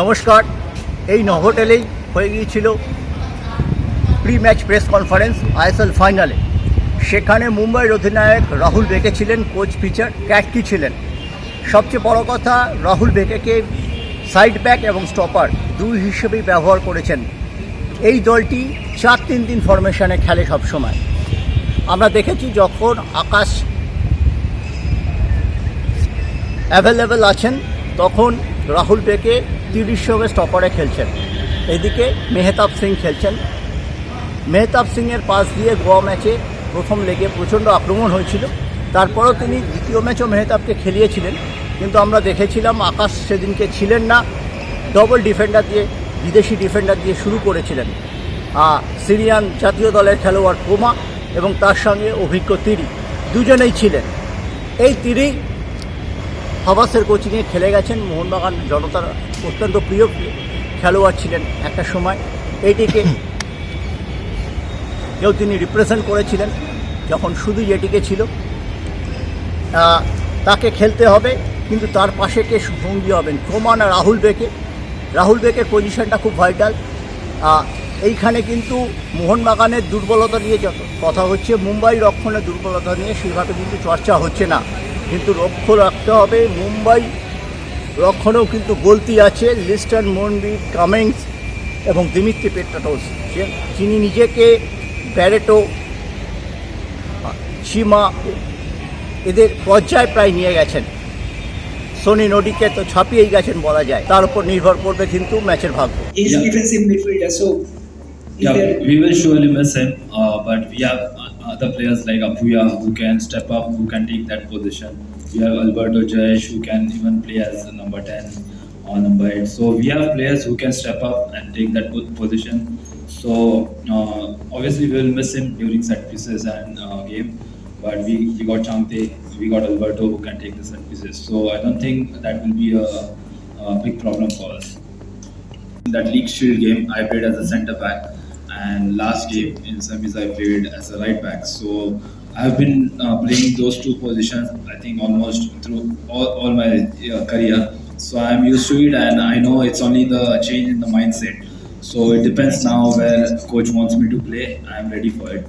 নমস্কার। এই ন হোটেলেই হয়ে গিয়েছিল pre match press conference ISL ফাইনালে সেখানে মুম্বাইয়ের অধিনায়ক রাহুল বেকে ছিলেন কোচ পিচার ক্যাটকি ছিলেন। সবচেয়ে বড় কথা, রাহুল বেকেকে সাইড ব্যাক এবং স্টপার দুই হিসেবেই ব্যবহার করেছেন। এই দলটি চার তিন দিন ফরমেশনে খেলে সবসময়। আমরা দেখেছি যখন আকাশ অ্যাভেলেবেল আছেন, তখন রাহুল বেকে তিরিশ ওভার স্টপারে খেলছেন। এদিকে মেহতাব সিং খেলছেন। মেহতাব সিংয়ের পাশ দিয়ে গোয়া ম্যাচে প্রথম লেগে প্রচণ্ড আক্রমণ হয়েছিল। তারপরও তিনি দ্বিতীয় ম্যাচও মেহতাবকে খেলিয়েছিলেন। কিন্তু আমরা দেখেছিলাম আকাশ সেদিনকে ছিলেন না ডবল ডিফেন্ডার দিয়ে, বিদেশি ডিফেন্ডার দিয়ে শুরু করেছিলেন। সিরিয়ান জাতীয় দলের খেলোয়াড় কোমা এবং তার সঙ্গে অভিজ্ঞ তিরি। দুজনেই ছিলেন। এই তিরি হাবাসের কোচিংয়ে খেলে গেছেন মোহনবাগান জনতার অত্যন্ত প্রিয় খেলোয়াড় ছিলেন একটা সময়। এইটিকে কেউ তিনি রিপ্রেজেন্ট করেছিলেন যখন শুধু এটিকে ছিল। তাকে খেলতে হবে, কিন্তু তার পাশে কে সঙ্গী হবেন? ক্রমান আর রাহুল বেকে? রাহুল বেকের পজিশনটা খুব ভাইটাল এইখানে কিন্তু মোহনবাগানের দুর্বলতা নিয়ে যত কথা হচ্ছে মুম্বাই রক্ষণের দুর্বলতা নিয়ে সেভাবে কিন্তু চর্চা হচ্ছে না। কিন্তু লক্ষ্য রাখতে হবে মুম্বাই রক্ষণেও কিন্তু গলতি আছে লিস্টার মন্ডি কামিংস এবং দিমিত্রি পেট্রাটোস। যিনি নিজেকে ব্যারেটো সীমা এদের পর্যায়ে প্রায় নিয়ে গেছেন। সোনি নদীকে তো ছাপিয়েই গেছেন বলা যায়। তার উপর নির্ভর করবে কিন্তু ম্যাচের ভাগ্য। Yeah. Yeah, we will surely miss him, uh, but we uh, players like Apuya who can step up, who can take that position. We have Alberto Jayesh who can even play as number 10 or number 8. So we have players who can step up and take that po- position. So uh, obviously we will miss him during set pieces and uh, game, but we, we got Chante, we got Alberto who can take the set pieces. So I don't think that will be a, a big problem for us. In that League Shield game, I played as a centre back, and last game in semis I played as a right back. So I've been uh, playing those two positions. I think almost through all, all my uh, career. So I'm used to it, and I know it's only the change in the mindset. So it depends now where coach wants me to play. I'm ready for it.